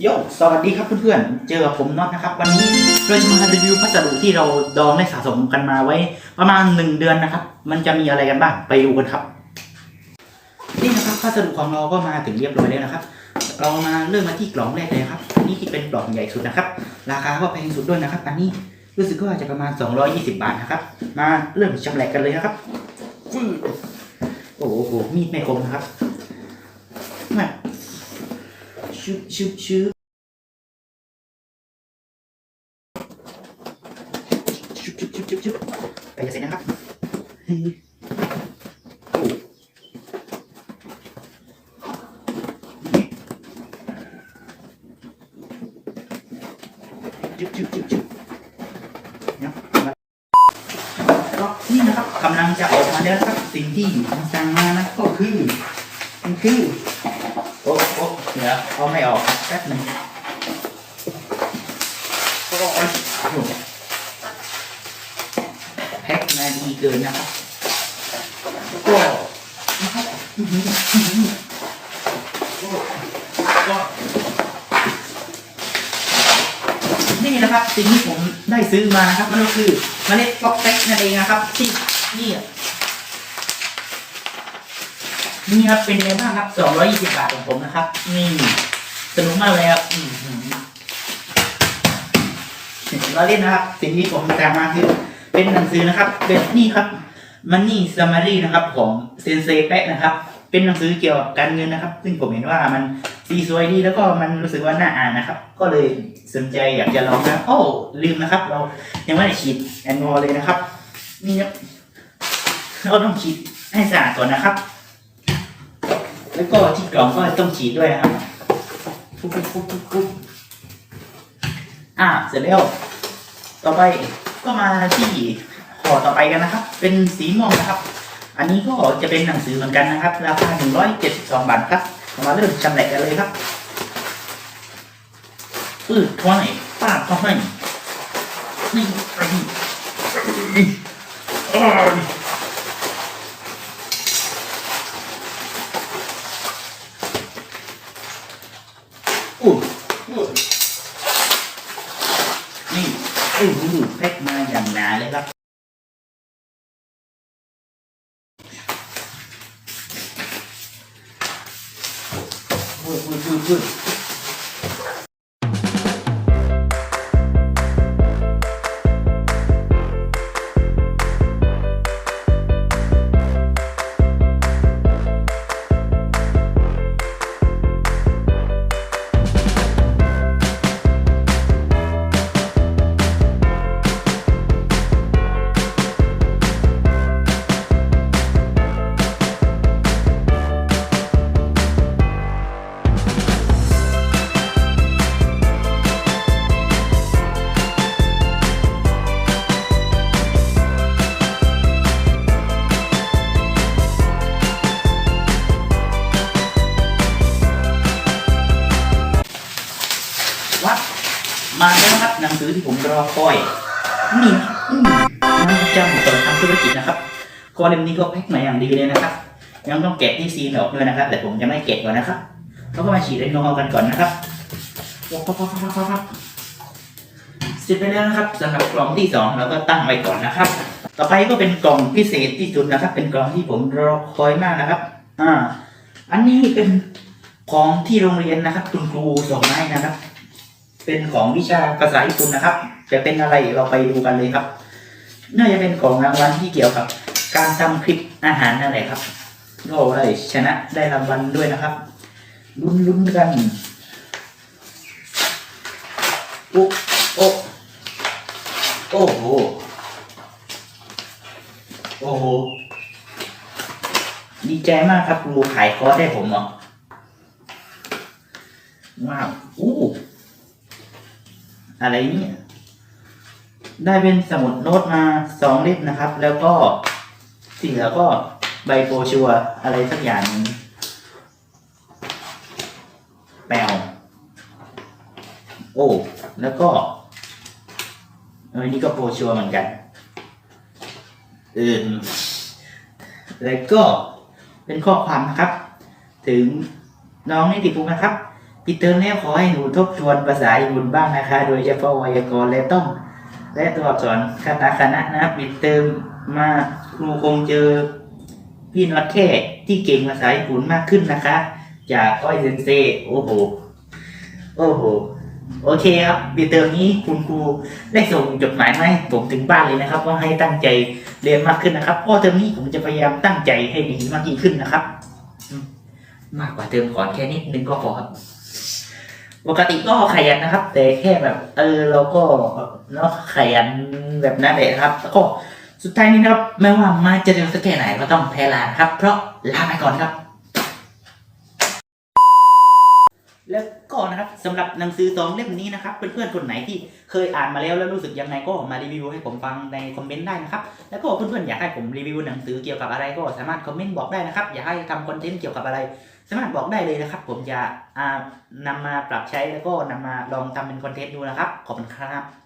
โยสวัสดีครับเพื่อนๆ เจอกับผมน็อตนะครับ วันนี้เราจะมารีวิวพัสดุที่เราดองได้สะสมกันมาไว้ ประมาณหนึ่งเดือนนะครับ มันจะมีอะไรกันบ้างไปดูกันครับ นี่นะครับพัสดุของเราก็มาถึงเรียบร้อยแล้วนะครับ เรามาเริ่มมาที่กล่องแรกเลยครับอันนี้ที่เป็นกล่องใหญ่สุดนะครับ ราคาก็แพงสุดด้วยนะครับ อันนี้รู้สึกว่าจะประมาณ 220 บาทนะครับ มาเริ่มชำแหละกันเลยนะครับโอ้โหมีดไม่คมนะครับมา ชุบชุบชุบชุบชุบชุบชุบชุบไปจะเสร็จนะครับชุบชุบชุบชุบเนี่ยก็นี่นะครับกำลังจะออกมาแล้วนะครับสิ่งที่ผมสั่งมานะก็คือมันคือ โอ้โอ้เดี๋ยวเอาไม่ออกแป๊บหนึงโอ้ยแพ็คมาดีเกินนะครับก็นะครับอื้อหืออื้อหือก็ก็นี่นะครับสิ่งที่ผมได้ซื้อมานะครับมันก็คือเมล็ดฟอกแพ็คนั่นเองนะครับที่นี่อะ นี่ครับเป็นไงบ้างครับ220บาทของผมนะครับ นี่สนุกมากเลยครับเราเล่นนะครับ สิ่งที่ผมตามมาคือเป็นหนังสือนะครับ เป็นนี่ครับมันนี่ซัมมารีนะครับ ของเซนเซแปะนะครับ เป็นหนังสือเกี่ยวกับการเงินนะครับ ซึ่งผมเห็นว่ามันสีสวยดีแล้วก็มันรู้สึกว่าน่าอ่านนะครับ ก็เลยสนใจอยากจะลองนะโอ้ลืมนะครับ เรายังไม่ได้ฉีดแอลกอฮอล์เลยนะครับ นี่ครับเราต้องฉีดให้สะอาดก่อนนะครับ แล้วก็ที่กล่องก็ต้องฉีดด้วยนะครับปุ๊บปุ๊บปุ๊บปุ๊บอ่าเสร็จแล้ว ต่อไปก็มาที่ห่อต่อไปกันนะครับ เป็นสีม่วงนะครับ อันนี้ก็จะเป็นหนังสือเหมือนกันนะครับ ราคา172 บาทครับมาเริ่มชำแหละกันเลยครับปืดเข้าให้ป้าดเข้าให้นี่ไปนี่ อู้นี่อู้หูแพ็กมาอย่างหนาเลยครับวืดวืด มาแล้วครับหนังสือที่ผมรอคอยนี่ครับอืมมันจำตอทำธุรกิจนะครับคอเล่มนี้ก็แพ็คมาอย่างดีเลยนะครับยังต้องแกะที่ซีนออกด้วยนะครับ แต่ผมจะไม่แกะก่อนนะครับแล้วก็มาฉีดไอโนเอากันก่อนนะครับปั๊บปั๊บปั๊บปั๊บปั๊บปั๊บเสร็จไปแล้วนะครับสำหรับกล่องที่สองเราก็ตั้งไว้ก่อนนะครับ ต่อไปก็เป็นกล่องพิเศษที่สุดนะครับ เป็นกล่องที่ผมรอคอยมากนะครับ อ่า อันนี้เป็นของที่โรงเรียนนะครับ คุณครูส่งมาให้นะครับ เป็นของวิชาภาษาญี่ปุ่นนะครับ จะเป็นอะไรเราไปดูกันเลยครับ น่าจะเป็นของรางวัลที่เกี่ยวกับ การทำคลิปอาหารนั่นแหละครับก็ได้ชนะได้รางวัลด้วยนะครับลุ้นลุ้นๆกันโอ้โอ้โอ้โหโอ้โหดีใจมากครับครูขายคอร์สให้ผมเหรอว้าวอู้ อะไรเนี่ยได้เป็นสมุดโน้ตมาสองเล่มนะครับ แล้วก็ที่เหลือก็ใบโปรชัวอะไรสักอย่างแปลวโอ้ แล้วก็เออนี่ก็โปรชัวเหมือนกันเออแล้วก็เป็นข้อความนะครับ ถึงน้องนิติภูมินะครับ ปิดเทอมแล้วขอให้หนูทบทวนภาษาญี่ปุ่นบ้างนะคะ โดยเฉพาะไวยากรณ์และต้อง และตัวอักษรคาตาคานะนะปิดเทอมมาครูคงเจอพี่น็อตแค่ที่เก่งภาษาญี่ปุ่นมากขึ้นนะคะ จากก้อยเซนเซโอ้โหโอ้โหโอเคครับปีเตอมนี้คุณครูได้ส่งจดหมายมาให้ผมถึงบ้านเลยนะครับว่าให้ตั้งใจเรียนมากขึ้นนะครับเพราะเทอมนี้ผมจะพยายามตั้งใจให้ดีมากยิ่งขึ้นนะครับมมากกว่าเทอมก่อนแค่นิดนึงก็พอครับ ปกติก็ขยันนะครับ แต่แค่แบบ เออเราก็เนาะขยันแบบนั้นแหละครับ แล้วก็สุดท้ายนี้นะครับ ไม่ว่ามาจะเร็วสักแค่ไหนก็ต้องแพ้ลานครับ เพราะลาไปก่อนครับ แล้วก็นะครับสำหรับหนังสือสองเล่มนี้นะครับเพื่อนๆคนไหนที่เคยอ่านมาแล้วแล้วรู้สึกยังไงก็มารีวิวให้ผมฟังในคอมเมนต์ได้นะครับแล้วก็เพื่อนๆอยากให้ผมรีวิวหนังสือเกี่ยวกับอะไรก็สามารถคอมเมนต์บอกได้นะครับอยากให้ทำคอนเทนต์เกี่ยวกับอะไร สามารถบอกได้เลยนะครับ ผมจะนำนำมาปรับใช้แล้วก็นำมาลองทำเป็นคอนเทนต์ดูนะครับขอบคุณครับ